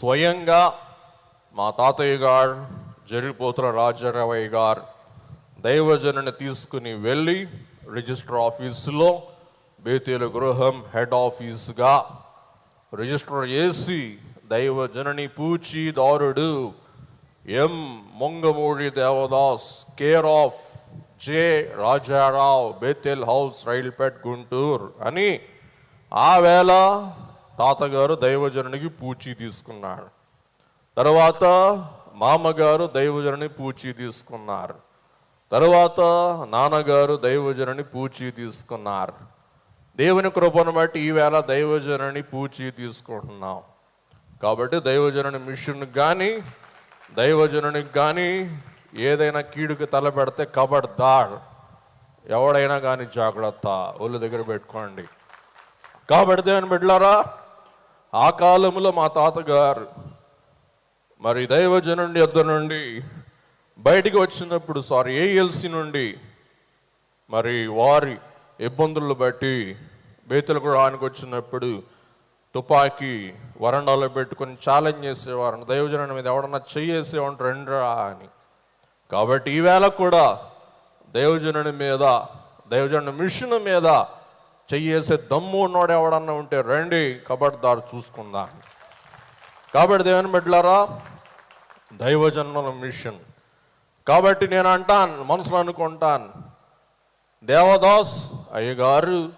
స్వయంగా మా తాతయ్య గారు జరిపోతుల రాజారావయ్య గారు దైవజనుని తీసుకుని వెళ్ళి రిజిస్టర్ ఆఫీసులో బేతేలు గృహం హెడ్ ఆఫీసుగా రిజిస్టర్ చేసి దైవజనని పూచీదారుడు M. Mongamudi Devadas care of J. Rajarao Bethel house Railpet Guntur అని ఆ వేళ తాతగారు దైవజనునికి పూచి తీసుకున్నాడు తర్వాత మామగారు దైవజనుని పూచి తీసుకున్నారు. తర్వాత నాన్నగారు దైవజనుని పూచి తీసుకున్నారు. దేవుని కృపను బట్టి ఈవేళ దైవజనుని పూచి తీసుకుంటున్నాం. కాబట్టి దైవజనుని మిషన్కి కానీ దైవజనునికి కానీ ఏదైనా కీడుకి తలపెడితే కబడ్దాడ్ ఎవడైనా కానీ జాగ్రత్త. ఒళ్ళు దగ్గర పెట్టుకోండి. కాబట్టి దేవుని బిడ్డలారా ఆ కాలంలో మా తాతగారు మరి దైవజనుడి యొద్ద నుండి బయటికి వచ్చినప్పుడు సారీ ఏఎల్సి నుండి మరి వారి ఇబ్బందులు బట్టి బేతులకు రానికి వచ్చినప్పుడు తుపాకీ వరండాలో పెట్టుకొని ఛాలెంజ్ చేసేవారు. దైవజనుడి మీద ఎవడన్నా చెయ్యేసేవాడు రండిరా అని. కాబట్టి ఈవేళ కూడా దైవజనుడి మీద దైవజనుడి మిషన్ మీద చెయ్యేసే దమ్ము ఉన్నోడు ఎవడన్నా ఉంటే రండి కబడ్దారు చూసుకుందాం. కాబట్టి దేవుని బిడ్డలారా దైవజన్మల మిషన్. కాబట్టి నేను అంటాను మనసులో అనుకుంటాను దేవదాస్ అయ్యగారు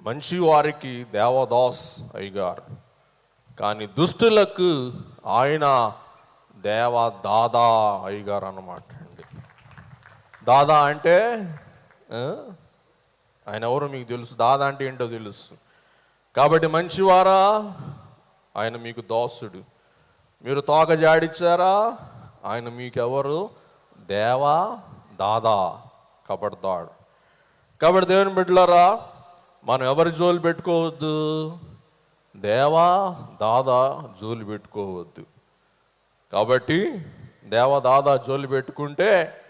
మంచి వారికి దేవదాస్ అయ్యగారు. కానీ దుష్టులకు ఆయన దేవ దాదా అయ్యగారు అనమాట అండి. దాదా అంటే ఆయన ఎవరో మీకు తెలుసు దాదా అంటే ఏంటో తెలుసు. కాబట్టి మంచివారా ఆయన మీకు దోసుడు. మీరు తోక జాడిచ్చారా ఆయన మీకెవరు? దేవా దాదా కబడతాడు కాబట్టి దేవుని బిడ్డలారా మనం ఎవరి జోలు పెట్టుకోవద్దు? దేవా దాదా జోలు పెట్టుకోవద్దు. కాబట్టి దేవ దాదా జోలు పెట్టుకుంటే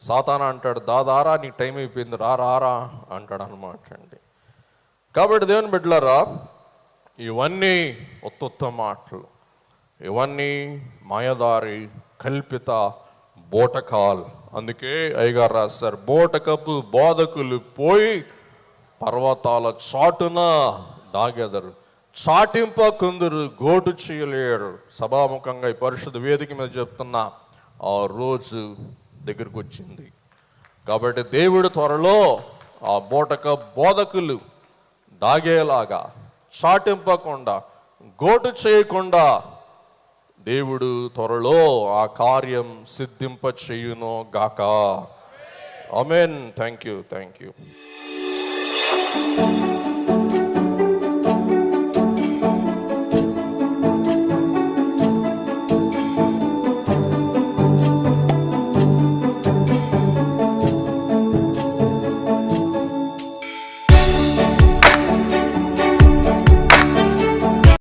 సాతాన అంటాడు దాదారా నీ టైం అయిపోయింది రా రారా అంటాడు అనమాట అండి. కాబట్టి దేవుని బిడ్డలారా ఇవన్నీ ఉత్తొత్త మాటలు. ఇవన్నీ మాయదారి కల్పిత బోటకాల్. అందుకే అయ్యగారు రాస్తారు బోటకపు బోధకులు పోయి పర్వతాల చాటున దాగెదరు. చాటింప కొందరు గోటు చేయలేరు. సభాముఖంగా ఈ పరిషత్ వేదిక మీద చెప్తున్నా ఆ రోజు దగ్గరకు వచ్చింది కాబట్టి దేవుడు త్వరలో ఆ బోటక బోధకులు దాగేలాగా చాటింపకుండా గోటు చేయకుండా దేవుడు త్వరలో ఆ కార్యం సిద్ధింప చేయును గాక. Amen thank you thank you